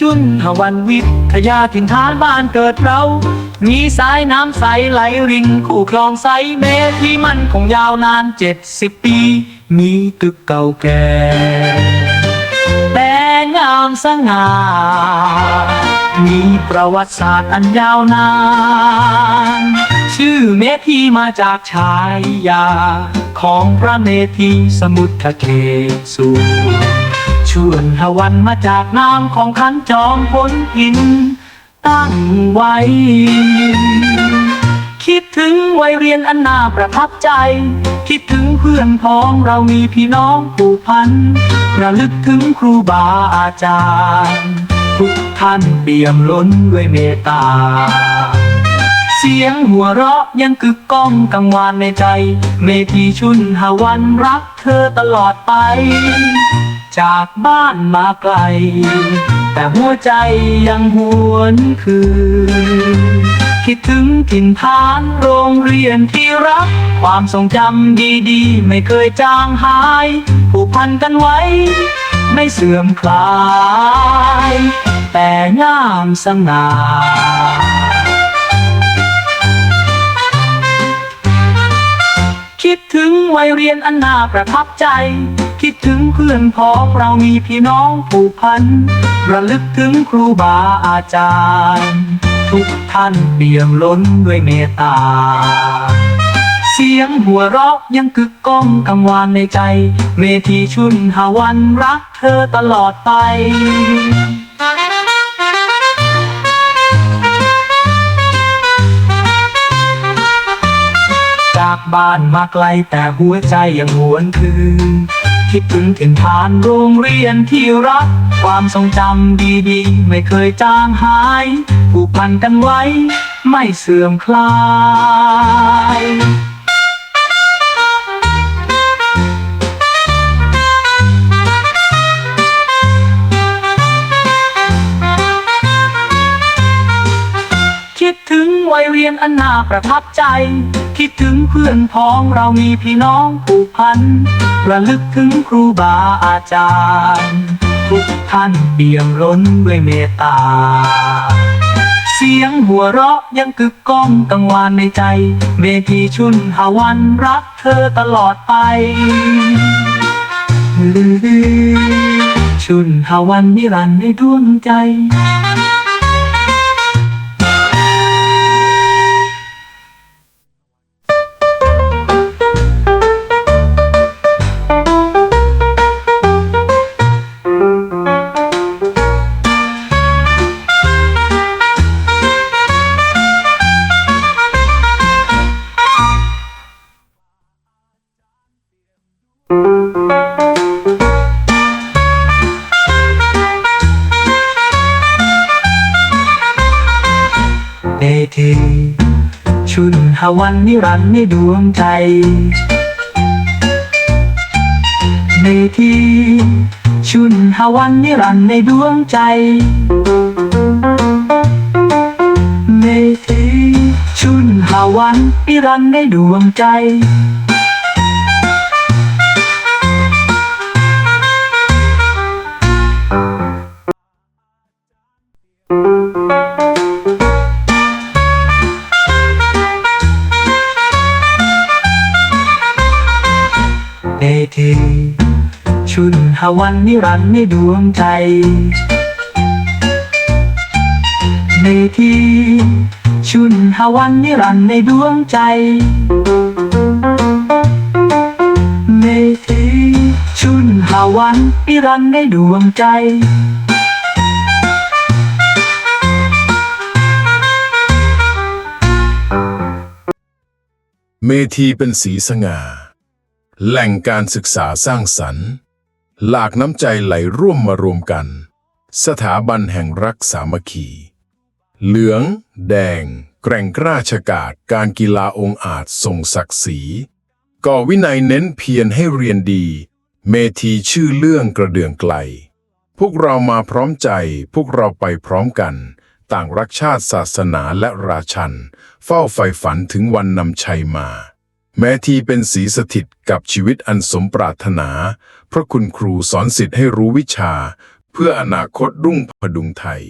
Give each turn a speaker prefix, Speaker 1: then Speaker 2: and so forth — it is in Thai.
Speaker 1: ชุนหวันวิทยาถิ่นฐานบ้านเกิดเรา มีสายน้ำใสไหลรินคู่คลองใสเมที่มันคงยาวนานเจ็ดสิบปี มีตึกเก่าแก่แต่งามสง่า มีประวัติศาสตร์อันยาวนาน ชื่อเมธีมาจากชายยา ของพระเมธีสมุทรเขสู ชวนหวันมาจากนามของขันจอมพลอิน ตั้งไว้ คิดถึงวัยเรียนอันน่าประทับใจ คิดถึงเพื่อนพ้องเรามีพี่น้องผูกพัน ระลึกถึงครูบาอาจารย์ ทุกท่านเปี่ยมล้นด้วยเมตตาเสียงหัวเราะยังกึกก้องกังวานในใจ เมธีชุนหาวันรักเธอตลอดไป จากบ้านมาไกล แต่หัวใจยังหวนคืน คิดถึงถิ่นฐานโรงเรียนที่รัก ความทรงจำดีๆ ไม่เคยจางหาย ผูกพันกันไว้ ไม่เสื่อมคลาย แต่งามสง่าคิดถึงวัยเรียนอันน่าประทับใจ คิดถึงเพื่อนพ้องเรามีพี่น้องผูกพัน ระลึกถึงครูบาอาจารย์ ทุกท่านเปี่ยมล้นด้วยเมตตา เสียงหัวเราะยังกึกก้องกังวานในใจเมธีชุนหาวันรักเธอตลอดไปจากบ้านมาไกลแต่หัวใจยังหวนคืน คิดถึงถิ่นฐานโรงเรียนที่รัก ความทรงจำดีๆ ไม่เคยจางหายผูกพันกันไว้ ไม่เสื่อมคลายคิดถึงวัยเรียนอันน่าประทับใจ คิดถึงเพื่อนพ้องเรามีพี่น้องผูกพัน ระลึกถึงครูบาอาจารย์ ทุกท่านเปี่ยมล้นด้วยเมตตา เสียงหัวเราะยังกึกก้องกังวานในใจ เมธีชุนหาวันรักเธอตลอดไปชุนหาวันนิรันดร์ในดวงใจ หาวันนิรันดร์ในดวงใจ ในที่ชุนหาวันนิรันดร์ในดวงใจในที่ชุนหาวันนิรันดร์ในดวงใจ เมธีชุนหาวันนิรันดร์ในดวงใจเมธีชุนหาวันนิรันดร์ในดวงใจเมธีชุนหาวันนิรันดร์ในดวงใจ
Speaker 2: เมธีเป็นสีสง่า แหล่งการศึกษาสร้างสรรค์ หลากน้ำใจไหลร่วมมารวมกัน สถาบันแห่งรักสามัคคี เหลือง แดง แกร่งกล้าชกาจการกีฬาองอาจทรงศักดิ์ศรีก่อวินัยเน้นเพียรให้เรียนดี เมธีชื่อเรื่องกระเดื่องไกล พวกเรามาพร้อมใจ พวกเราไปพร้อมกัน ต่างรักชาติศาสนาและราชัน เฝ้าใฝ่ฝันถึงวันนำชัยมา แม้ที่เป็นสีสถิตกับชีวิตอันสมปรารถนาเพราะคุณครูสอนสิทธิ์ให้รู้วิชา เพื่ออนาคตรุ่งพดุงไทย